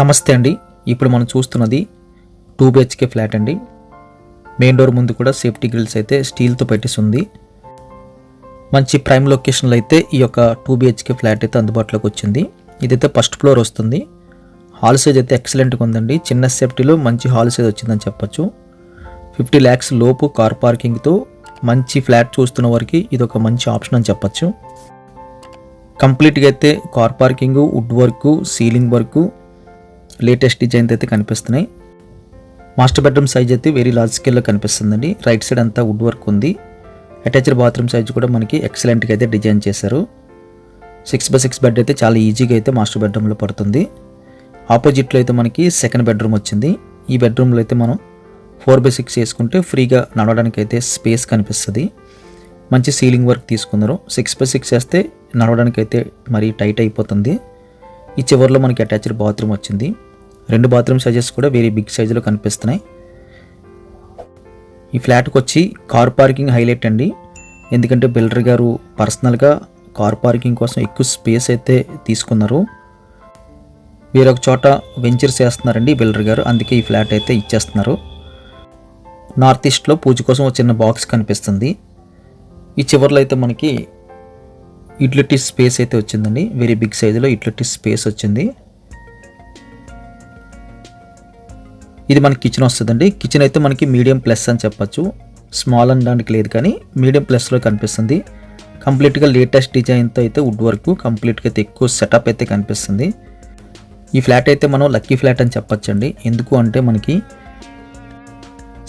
నమస్తే అండి. ఇప్పుడు మనం చూస్తున్నది టూ బిహెచ్కే ఫ్లాట్ అండి. మెయిన్ డోర్ ముందు కూడా సేఫ్టీ గ్రిల్స్ అయితే స్టీల్తో పెట్టేసి ఉంది మంచి ప్రైమ్ లొకేషన్లో అయితే ఈ యొక్క టూ బిహెచ్కే ఫ్లాట్ అయితే అందుబాటులోకి వచ్చింది. ఇదైతే ఫస్ట్ ఫ్లోర్ వస్తుంది. హాల్ సైజ్ అయితే ఎక్సలెంట్గా ఉందండి. చిన్న సేఫ్టీలో మంచి హాల్ సైజ్ వచ్చిందని చెప్పొచ్చు. ఫిఫ్టీ ల్యాక్స్ లోపు కార్ పార్కింగ్తో మంచి ఫ్లాట్ చూస్తున్న వారికి ఇది ఒక మంచి ఆప్షన్ అని చెప్పొచ్చు. కంప్లీట్గా అయితే car parking wood work ceiling work latest design అయితే కనిపిస్తున్నాయి. మాస్టర్ బెడ్రూమ్ సైజ్ అయితే వెరీ లార్జ్ స్కేల్లో కనిపిస్తుందండి. రైట్ సైడ్ అంతా వుడ్ వర్క్ ఉంది. అటాచ్డ్ బాత్రూమ్ సైజ్ కూడా మనకి ఎక్సలెంట్గా అయితే డిజైన్ చేశారు. సిక్స్ బై సిక్స్ బెడ్ అయితే చాలా ఈజీగా అయితే మాస్టర్ బెడ్రూమ్లో పడుతుంది. ఆపోజిట్లో అయితే మనకి సెకండ్ బెడ్రూమ్ వచ్చింది. ఈ బెడ్రూమ్లో అయితే మనం ఫోర్ బై సిక్స్ వేసుకుంటే ఫ్రీగా నడవడానికి అయితే స్పేస్ కనిపిస్తుంది. మంచి సీలింగ్ వర్క్ తీసుకున్నారు. సిక్స్ బై సిక్స్ వేస్తే నడవడానికి అయితే మరీ టైట్ అయిపోతుంది. ఈ చివరిలో మనకి అటాచ్డ్ బాత్రూమ్ వచ్చింది. రెండు బాత్రూమ్ సైజెస్ కూడా వేరే బిగ్ సైజులో కనిపిస్తున్నాయి. ఈ ఫ్లాట్కి వచ్చి కార్ పార్కింగ్ హైలైట్ అండి. ఎందుకంటే బిల్డర్ గారు పర్సనల్గా కార్ పార్కింగ్ కోసం ఎక్కువ స్పేస్ అయితే తీసుకున్నారు. వేరొక చోట వెంచర్స్ చేస్తున్నారండి బిల్డర్ గారు. అందుకే ఈ ఫ్లాట్ అయితే ఇచ్చేస్తున్నారు. నార్త్ ఈస్ట్లో పూజ కోసం ఒక చిన్న బాక్స్ కనిపిస్తుంది. ఈ చివరిలో అయితే మనకి యూటిలిటీ స్పేస్ అయితే వచ్చిందండి. వెరీ బిగ్ సైజులో యూటిలిటీ స్పేస్ వచ్చింది. ఇది మనకి కిచెన్ వస్తుందండి. కిచెన్ అయితే మనకి మీడియం ప్లస్ అని చెప్పొచ్చు. స్మాల్ అనడానికి లేదు కానీ మీడియం ప్లస్లో కనిపిస్తుంది. కంప్లీట్గా లేటెస్ట్ డిజైన్తో అయితే వుడ్ వర్క్ కంప్లీట్గా అయితే ఎక్కువ సెటప్ అయితే కనిపిస్తుంది. ఈ ఫ్లాట్ అయితే మనం లక్కీ ఫ్లాట్ అని చెప్పచ్చండి. ఎందుకు అంటే మనకి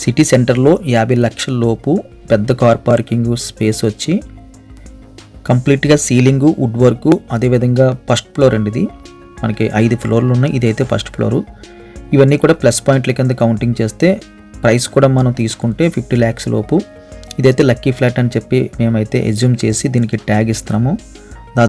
సిటీ సెంటర్లో యాభై లక్షల లోపు పెద్ద కార్ పార్కింగ్ స్పేస్ వచ్చి కంప్లీట్గా సీలింగు వుడ్ వర్క్ అదేవిధంగా ఫస్ట్ ఫ్లోర్ అండి ఇది. మనకి ఐదు ఫ్లోర్లు ఉన్నాయి. ఇదైతే ఫస్ట్ ఫ్లోరు ఇవన్నీ కూడా ప్లస్ పాయింట్ల కింద కౌంటింగ్ చేస్తే ప్రైస్ కూడా మనం తీసుకుంటే ఫిఫ్టీ ల్యాక్స్ లోపు. ఇదైతే లక్కీ ఫ్లాట్ అని చెప్పి మేమైతే ఎజ్యూమ్ చేసి దీనికి ట్యాగ్ ఇస్తున్నాము.